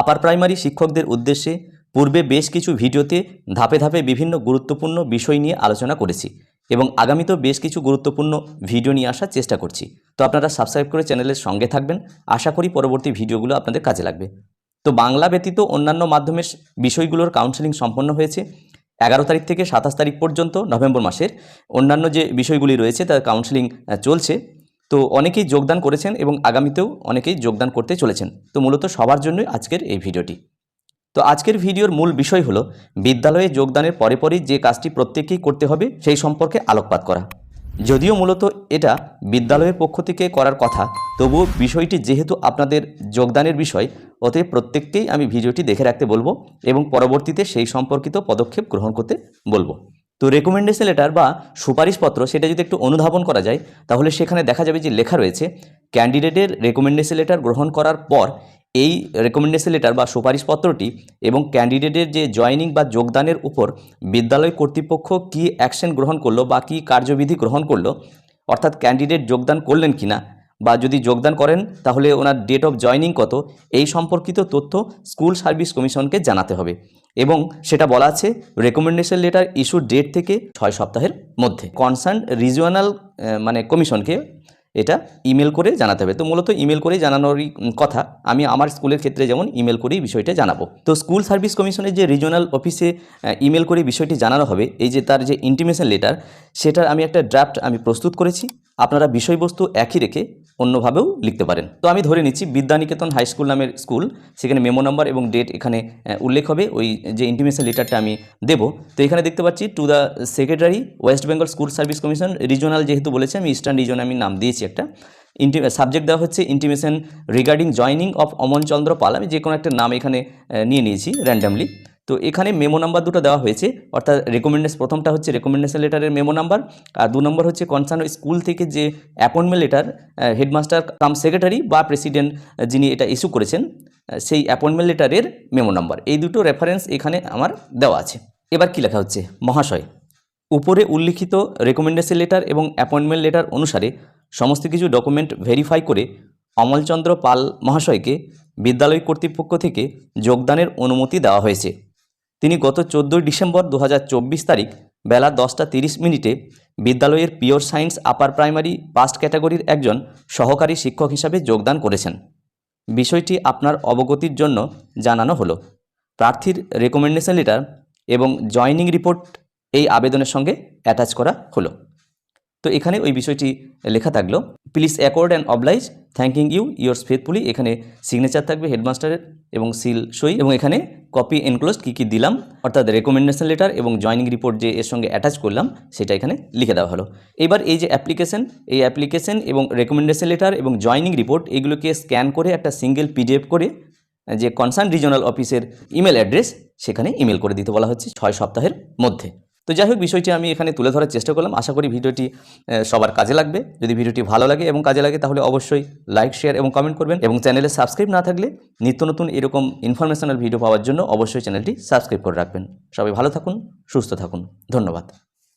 Upper primary শিক্ষকদের উদ্দেশ্যে পূর্বে বেশ কিছু ভিডিওতে ধাপে ধাপে বিভিন্ন গুরুত্বপূর্ণ বিষয় নিয়ে আলোচনা করেছি এবং আগামীতেও বেশ কিছু গুরুত্বপূর্ণ ভিডিও নিয়ে আসার চেষ্টা করছি। তো আপনারা সাবস্ক্রাইব করে চ্যানেলের সঙ্গে থাকবেন। আশা করি পরবর্তী ভিডিওগুলো আপনাদের কাজে লাগবে। তো বাংলা ব্যতীত অন্যান্য মাধ্যমের বিষয়গুলোর কাউন্সেলিং সম্পন্ন হয়েছে। এগারো তারিখ থেকে সাতাশ তারিখ পর্যন্ত নভেম্বর মাসের অন্যান্য যে বিষয়গুলি রয়েছে, তার কাউন্সেলিং চলছে। তো অনেকেই যোগদান করেছেন এবং আগামীতেও অনেকেই যোগদান করতে চলেছেন। তো মূলত সবার জন্যই আজকের এই ভিডিওটি। তো আজকের ভিডিওর মূল বিষয় হলো বিদ্যালয়ে যোগদানের পরে পরই যে কাজটি প্রত্যেকেই করতে হবে সেই সম্পর্কে আলোকপাত করা। যদিও মূলত এটা বিদ্যালয়ের পক্ষ থেকে করার কথা, তবুও বিষয়টি যেহেতু আপনাদের যোগদানের বিষয়, অতএব প্রত্যেককেই আমি ভিডিওটি দেখে রাখতে বলব এবং পরবর্তীতে সেই সম্পর্কিত পদক্ষেপ গ্রহণ করতে বলব। তো রেকমেন্ডেশন লেটার বা সুপারিশপত্র সেটা যদি একটু অনুধাবন করা যায়, তাহলে সেখানে দেখা যাবে যে লেখা রয়েছে ক্যান্ডিডেটের রেকমেন্ডেশন লেটার গ্রহণ করার পর এই রেকমেন্ডেশন লেটার বা সুপারিশপত্রটি এবং ক্যান্ডিডেটের যে জয়নিং বা যোগদানের উপর বিদ্যালয় কর্তৃপক্ষ কী অ্যাকশন গ্রহণ করল বা কী কার্যবিধি গ্রহণ করল, অর্থাৎ ক্যান্ডিডেট যোগদান করলেন কিনা বা যদি যোগদান করেন, তাহলে ওনার ডেট অফ জয়নিং কত? এই সম্পর্কিত তথ্য স্কুল সার্ভিস কমিশনকে জানাতে হবে। এবং সেটা বলা আছে রেকমেন্ডেশন লেটার ইস্যু ডেট থেকে ছয় সপ্তাহের মধ্যে। কনসার্ন রিজিওনাল মানে কমিশনকে এটা ইমেল করে জানাতে হবে। তো মূলত ইমেল করেই জানানোরই কথা। আমি আমার স্কুলের ক্ষেত্রে যেমন ইমেল করেই বিষয়টা জানাব। তো স্কুল সার্ভিস কমিশনের যে রিজিওনাল অফিসে ইমেল করে বিষয়টি জানানো হবে, এই যে তার যে ইন্টিমেশন লেটার সেটার আমি একটা ড্রাফট আমি প্রস্তুত করেছি। আপনারা বিষয়বস্তু একই রেখে অন্যভাবেও লিখতে পারেন। তো আমি ধরে নিচ্ছি বিদ্যানিকেতন হাই স্কুল নামের স্কুল, সেখানে মেমো নাম্বার এবং ডেট এখানে উল্লেখ হবে। ওই যে ইন্টিমেশন লেটারটা আমি দেব। তো এখানে দেখতে পাচ্ছি to the secretary West Bengal school service commission regional যেহেতু বলেছে, আমি ইস্টার্ন রিজনে আমি নাম দিয়েছি একটা। ইন্টি সাবজেক্ট দেওয়া হচ্ছে ইন্টিমেশন রিগার্ডিং জয়নিং অফ অমন চন্দ্র পাল। আমি যে কোনো একটা নাম এখানে নিয়ে নিয়েছি র্যান্ডামলি তো এখানে মেমো নাম্বার দুটো দেওয়া হয়েছে, অর্থাৎ রেকমেন্ডেশন প্রথমটা হচ্ছে রেকমেন্ডেশন লেটারের মেমো নাম্বার আর দু নম্বর হচ্ছে কনসার্ন স্কুল থেকে যে appointment letter headmaster cum secretary বা প্রেসিডেন্ট যিনি এটা ইস্যু করেছেন সেই অ্যাপয়েন্টমেন্ট লেটারের মেমো নাম্বার এই দুটো রেফারেন্স এখানে আমার দেওয়া আছে। এবার কি লেখা হচ্ছে? মহাশয়, উপরে উল্লিখিত রেকমেন্ডেশন লেটার এবং অ্যাপয়েন্টমেন্ট লেটার অনুসারে সমস্ত কিছু ডকুমেন্ট ভেরিফাই করে অমলচন্দ্র পাল মহাশয়কে বিদ্যালয় কর্তৃপক্ষ থেকে যোগদানের অনুমতি দেওয়া হয়েছে। তিনি গত চোদ্দোই ডিসেম্বর দু হাজার চব্বিশ তারিখ বেলা দশটা তিরিশ মিনিটে বিদ্যালয়ের pure science upper primary past ক্যাটাগরির একজন সহকারী শিক্ষক হিসাবে যোগদান করেছেন। বিষয়টি আপনার অবগতির জন্য জানানো হলো। প্রার্থীর রেকমেন্ডেশন লেটার এবং জয়নিং রিপোর্ট এই আবেদনের সঙ্গে অ্যাটাচ করা হলো। তো এখানে ওই বিষয়টি লেখা থাকল please accord and oblige thanking you yours faithfully এখানে সিগনেচার থাকবে হেডমাস্টারের এবং সিল সই। এবং এখানে কপি এনক্লোজ কী কী দিলাম, অর্থাৎ রেকমেন্ডেশন লেটার এবং জয়নিং রিপোর্ট যে এর সঙ্গে অ্যাটাচ করলাম, সেটা এখানে লিখে দেওয়া হলো। এবার এই যে অ্যাপ্লিকেশন এই অ্যাপ্লিকেশন এবং রেকমেন্ডেশন লেটার এবং জয়নিং রিপোর্ট এগুলোকে স্ক্যান করে একটা সিঙ্গেল পিডিএফ করে, যে কনসার্ন রিজনাল অফিসের ইমেল অ্যাড্রেস সেখানে ইমেল করে দিতে বলা হচ্ছে ছয় সপ্তাহের মধ্যে। তো যাই হোক, বিষয়টি আমি এখানে তুলে ধরার চেষ্টা করলাম। আশা করি ভিডিওটি সবার কাজে লাগবে। যদি ভিডিওটি ভালো লাগে এবং কাজে লাগে, তাহলে অবশ্যই লাইক শেয়ার এবং কমেন্ট করবেন এবং চ্যানেলে সাবস্ক্রাইব না থাকলে নিত্য নতুন এরকম ইনফরমেশনাল ভিডিও পাওয়ার জন্য অবশ্যই চ্যানেলটি সাবস্ক্রাইব করে রাখবেন। সবাই ভালো থাকুন, সুস্থ থাকুন। ধন্যবাদ।